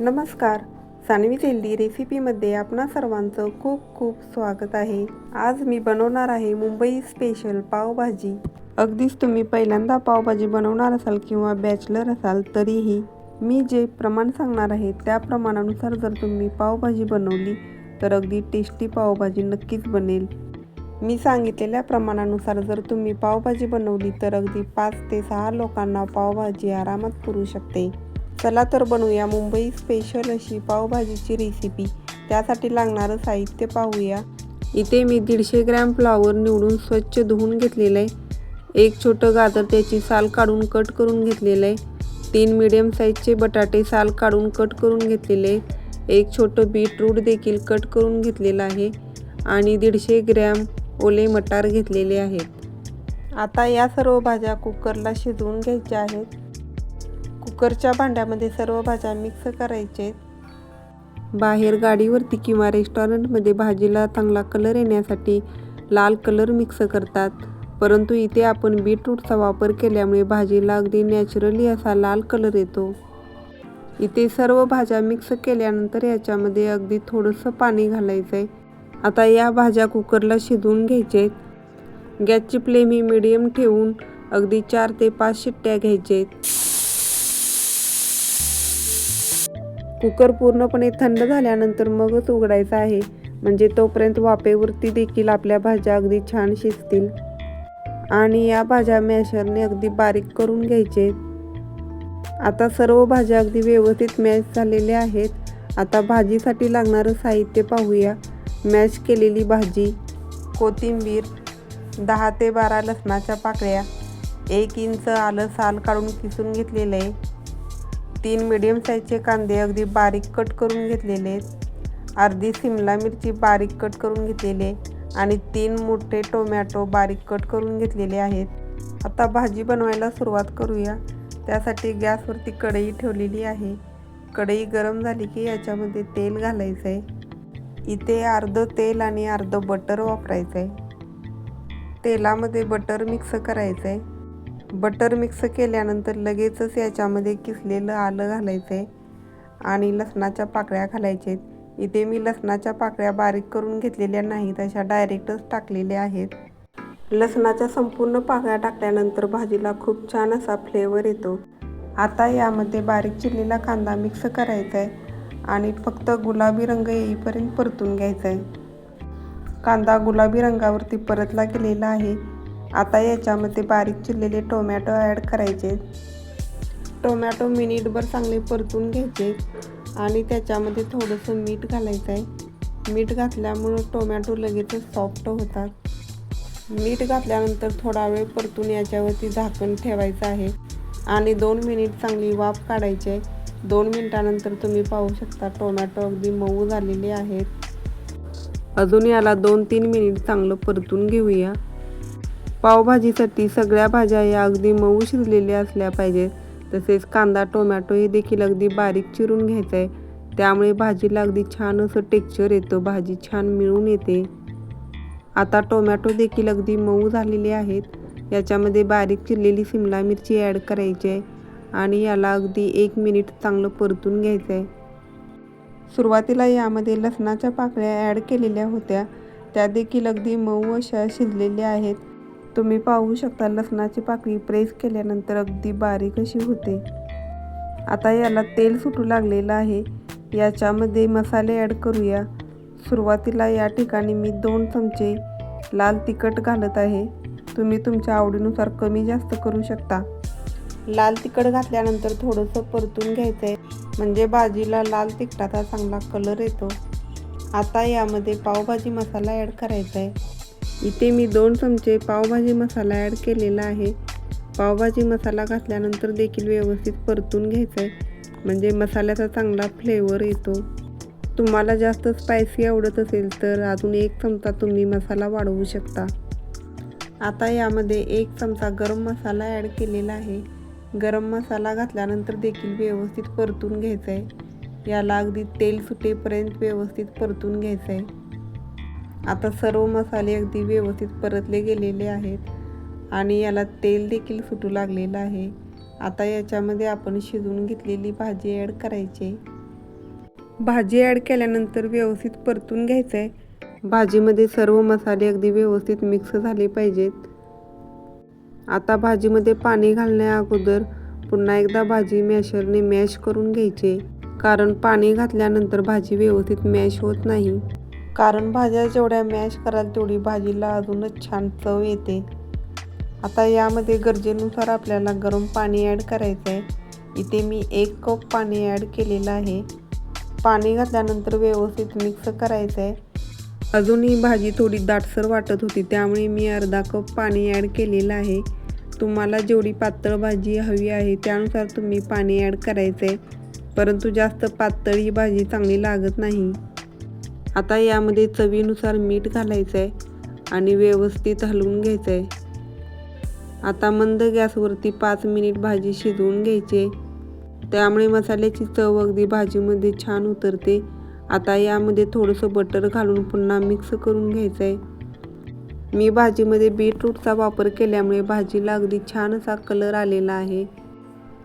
नमस्कार. सानवी तेलडी रेसिपीमध्ये आपणा सर्वांचं खूप खूप स्वागत आहे. आज मी बनवणार आहे मुंबई स्पेशल पावभाजी. अगदीच तुम्ही पहिल्यांदा पावभाजी बनवणार असाल किंवा बॅचलर असाल तरीही मी जे प्रमाण सांगणार आहे त्या प्रमाणानुसार जर तुम्ही पावभाजी बनवली तर अगदी टेस्टी पावभाजी नक्कीच बनेल. मी सांगितलेल्या प्रमाणानुसार जर तुम्ही पावभाजी बनवली तर अगदी पाच ते सहा लोकांना पावभाजी आरामात पुरू शकते. चला तर बनवूया मुंबई स्पेशल अशी पावभाजीची रेसिपी त्यासाठी लागणारं साहित्य पाहूया. इथे मी दीडशे ग्रॅम फ्लावर निवडून स्वच्छ धुवून घेतलेलं आहे. एक छोटं गाजर त्याची साल काढून कट करून घेतलेलं आहे. तीन मिडियम साईजचे बटाटे साल काढून कट करून घेतलेले एक छोटं बीटरूट देखील कट करून घेतलेलं आहे. आणि दीडशे ग्रॅम ओले मटार घेतलेले आहेत. आता या सर्व भाज्या कुकरला शिजवून घ्यायच्या आहेत. कुकरच्या भांड्यामध्ये सर्व भाज्या मिक्स करायचे. बाहेर गाडीवरती किंवा रेस्टॉरंटमध्ये भाजीला चांगला कलर येण्यासाठी लाल कलर मिक्स करतात. परंतु इथे आपण बीटरूटचा वापर केल्यामुळे भाजीला अगदी नॅचरली असा लाल कलर येतो. इथे सर्व भाज्या मिक्स केल्यानंतर याच्यामध्ये अगदी थोडंसं पाणी घालायचं आहे आता या भाज्या कुकरला शिजवून घ्यायचे. गॅसची फ्लेम ही मिडियम ठेवून अगदी चार ते पाच शिट्ट्या घ्यायचे. कुकर पूर्णपणे थंड झाल्यानंतर मगच उघडायचा आहे. म्हणजे तोपर्यंत वाफेवरती देखील आपल्या भाज्या अगदी छान शिजतील. आणि या भाज्या मॅशरने अगदी बारीक करून घ्यायचे. आता सर्व भाज्या अगदी व्यवस्थित मॅश झालेल्या आहेत. आता भाजीसाठी लागणारं साहित्य पाहूया. मॅश केलेली भाजी कोथिंबीर दहा ते बारा लसणाच्या पाकळ्या एक इंच आलं साल काढून किसून घेतलेलं आहे. तीन मिडियम साईजचे कांदे अगदी बारीक कट करून घेतलेले आहेत. अर्धी सिमला मिरची बारीक कट करून घेतलेली आहे आणि तीन मोठे टोमॅटो बारीक कट करून घेतलेले आहेत. आता भाजी बनवायला सुरुवात करूया. त्यासाठी गॅसवरती कढई ठेवलेली आहे. कढई गरम झाली की याच्यामध्ये तेल घालायचं आहे इथे अर्धं तेल आणि अर्धं बटर वापरायचं आहे तेलामध्ये बटर मिक्स करायचं आहे बटर मिक्स केल्यानंतर लगेचच याच्यामध्ये किसलेलं आलं घालायचं आहे आणि लसणाच्या पाकळ्या घालायच्या आहेत इथे मी लसणाच्या पाकळ्या बारीक करून घेतलेल्या नाहीत अशा डायरेक्टच टाकलेल्या आहेत. लसणाच्या संपूर्ण पाकळ्या टाकल्यानंतर भाजीला खूप छान असा फ्लेवर येतो. आता यामध्ये बारीक चिरलेला कांदा मिक्स करायचा आहे आणि फक्त गुलाबी रंग येईपर्यंत परतून घ्यायचा आहे कांदा गुलाबी रंगावरती परतला गेलेला आहे. आता याच्यामध्ये बारीक चिरलेले टोमॅटो ॲड करायचे. टोमॅटो मिनिटभर चांगले परतून घ्यायचे आणि त्याच्यामध्ये थोडंसं मीठ घालायचं आहे. मीठ घातल्यामुळं टोमॅटो लगेचच सॉफ्ट होतात. मीठ घातल्यानंतर थोडा वेळ परतून याच्यावरती झाकण ठेवायचं आहे आणि दोन मिनिट चांगली वाफ काढायची आहे. दोन मिनिटानंतर तुम्ही पाहू शकता टोमॅटो अगदी मऊ झालेले आहेत. अजून याला दोन तीन मिनिट चांगलं परतून घेऊया. पावभाजीसाठी सगळ्या भाज्या या अगदी मऊ शिजलेल्या असल्या पाहिजेत. तसेच कांदा टोमॅटो हे देखील अगदी बारीक चिरून घ्यायचं आहे त्यामुळे भाजीला अगदी छान असं टेक्स्चर येतं भाजी छान मिळून येते. आता टोमॅटो देखील अगदी मऊ झालेले आहेत. याच्यामध्ये बारीक चिरलेली सिमला मिरची ॲड करायची आहे आणि याला अगदी एक मिनिट चांगलं परतून घ्यायचं आहे सुरुवातीला यामध्ये लसणाच्या पाकळ्या ॲड केलेल्या होत्या. त्या देखील अगदी मऊ अशा शिजलेल्या आहेत. तुम्ही पाहू शकता लसणाची पाकळी प्रेस केल्यानंतर अगदी बारीक अशी होते. आता याला तेल सुटू लागलेलं आहे. याच्यामध्ये मसाले ॲड करूया. सुरुवातीला या ठिकाणी मी दोन चमचे लाल तिखट घालत आहे. तुम्ही तुमच्या आवडीनुसार कमी जास्त करू शकता. लाल तिखट घातल्यानंतर थोडंसं परतून घ्यायचं आहे म्हणजे भाजीला लाल तिखटाचा चांगला कलर येतो. आता यामध्ये पावभाजी मसाला ॲड करायचा आहे इथे मी दोन चमचे पावभाजी मसाला ॲड केलेला आहे. पावभाजी मसाला घातल्यानंतर देखील व्यवस्थित परतून घ्यायचा आहे म्हणजे मसाल्याचा चांगला फ्लेवर येतो. तुम्हाला जास्त स्पायसी आवडत असेल तर अजून एक चमचा तुम्ही मसाला वाढवू शकता. आता यामध्ये एक चमचा गरम मसाला ॲड केलेला आहे. गरम मसाला घातल्यानंतर देखील व्यवस्थित परतून घ्यायचा आहे याला अगदी तेल सुटेपर्यंत व्यवस्थित परतून घ्यायचं आहे आता सर्व मसाले अगदी व्यवस्थित परतले गेलेले आहेत आणि याला तेल देखील सुटू लागलेलं आहे. आता याच्यामध्ये आपण शिजवून घेतलेली भाजी ॲड करायची. भाजी ॲड केल्यानंतर व्यवस्थित परतून घ्यायचं आहे भाजीमध्ये सर्व मसाले अगदी व्यवस्थित मिक्स झाले पाहिजेत. आता भाजीमध्ये पाणी घालण्या अगोदर पुन्हा एकदा भाजी मॅशरने मॅश करून घ्यायचे. कारण पाणी घातल्यानंतर भाजी व्यवस्थित मॅश होत नाही. कारण भाज्या जेवढ्या मॅश कराल तेवढी भाजीला अजूनच छान चव येते. आता यामध्ये गरजेनुसार आपल्याला गरम पाणी ॲड करायचं आहे. इथे मी एक कप पाणी ॲड केलेलं आहे. पाणी घातल्यानंतर व्यवस्थित मिक्स करायचं आहे. अजून ही भाजी थोडी दाटसर वाटत होती त्यामुळे मी अर्धा कप पाणी ॲड केलेलं आहे. तुम्हाला जेवढी पातळ भाजी हवी आहे त्यानुसार तुम्ही पाणी ॲड करायचं आहे. परंतु जास्त पातळ ही भाजी चांगली लागत नाही. आता यामध्ये चवीनुसार मीठ घालायचं आहे आणि व्यवस्थित हलवून घ्यायचं आहे आता मंद गॅसवरती पाच मिनिट भाजी शिजवून घ्यायची. त्यामुळे मसाल्याची चव अगदी भाजीमध्ये छान उतरते. आता यामध्ये थोडंसं बटर घालून पुन्हा मिक्स करून घ्यायचं आहे मी भाजीमध्ये बीटरूटचा वापर केल्यामुळे भाजीला अगदी छान असा कलर आलेला आहे.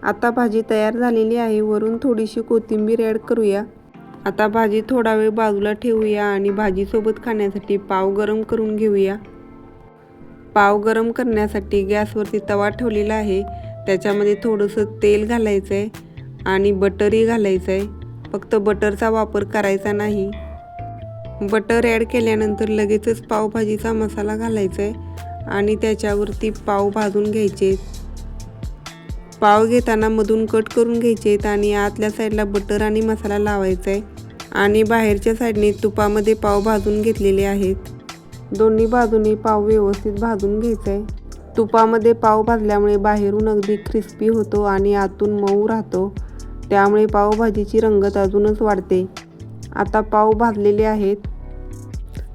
आता भाजी तयार झालेली आहे. वरून थोडीशी कोथिंबीर ॲड करूया. आता भाजी थोडा वेळ बाजूला ठेवूया आणि भाजीसोबत खाण्यासाठी पाव गरम करून घेऊया. पाव गरम करण्यासाठी गॅसवरती तवा ठेवलेला आहे. त्याच्यामध्ये थोडंसं तेल घालायचं आहे आणि बटरही घालायचं आहे फक्त बटरचा वापर करायचा नाही. बटर ॲड केल्यानंतर लगेचच पावभाजीचा मसाला घालायचा आहे आणि त्याच्यावरती पाव भाजून घ्यायचे. पाव घेताना मधून कट करून घ्यायचे आहेत आणि आतल्या साईडला बटर आणि मसाला लावायचा आहे. आणि बाहेरच्या साईडने तुपामध्ये पाव भाजून घेतलेले आहेत. दोन्ही बाजूने पाव व्यवस्थित भाजून घ्यायचा आहे. तुपामध्ये पाव भाजल्यामुळे बाहेरून अगदी क्रिस्पी होतो आणि आतून मऊ राहतो. त्यामुळे पावभाजीची रंगत अजूनच वाढते. आता पाव भाजलेले आहेत.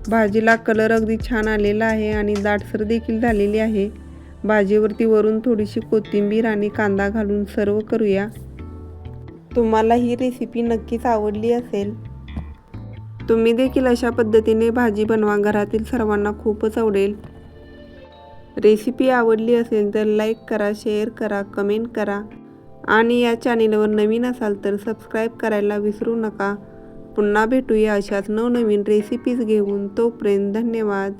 भाजीला कलर अगदी छान आलेला आहे आणि दाटसर देखील झालेली आहे. भाजीवरती वरून थोडीशी कोथिंबीर आणि कांदा घालून सर्व करूया. तुम्हाला ही रेसिपी नक्कीच आवडली असेल. तुम्ही देखील अशा पद्धतीने भाजी बनवा घरातील सर्वांना खूपच आवडेल. रेसिपी आवडली असेल तर लाईक करा शेअर करा कमेंट करा. आणि या चॅनेलवर नवीन असाल तर सबस्क्राईब करायला विसरू नका. पुन्हा भेटूया अशाच नवनवीन रेसिपीज घेऊन. तोपर्यंत धन्यवाद.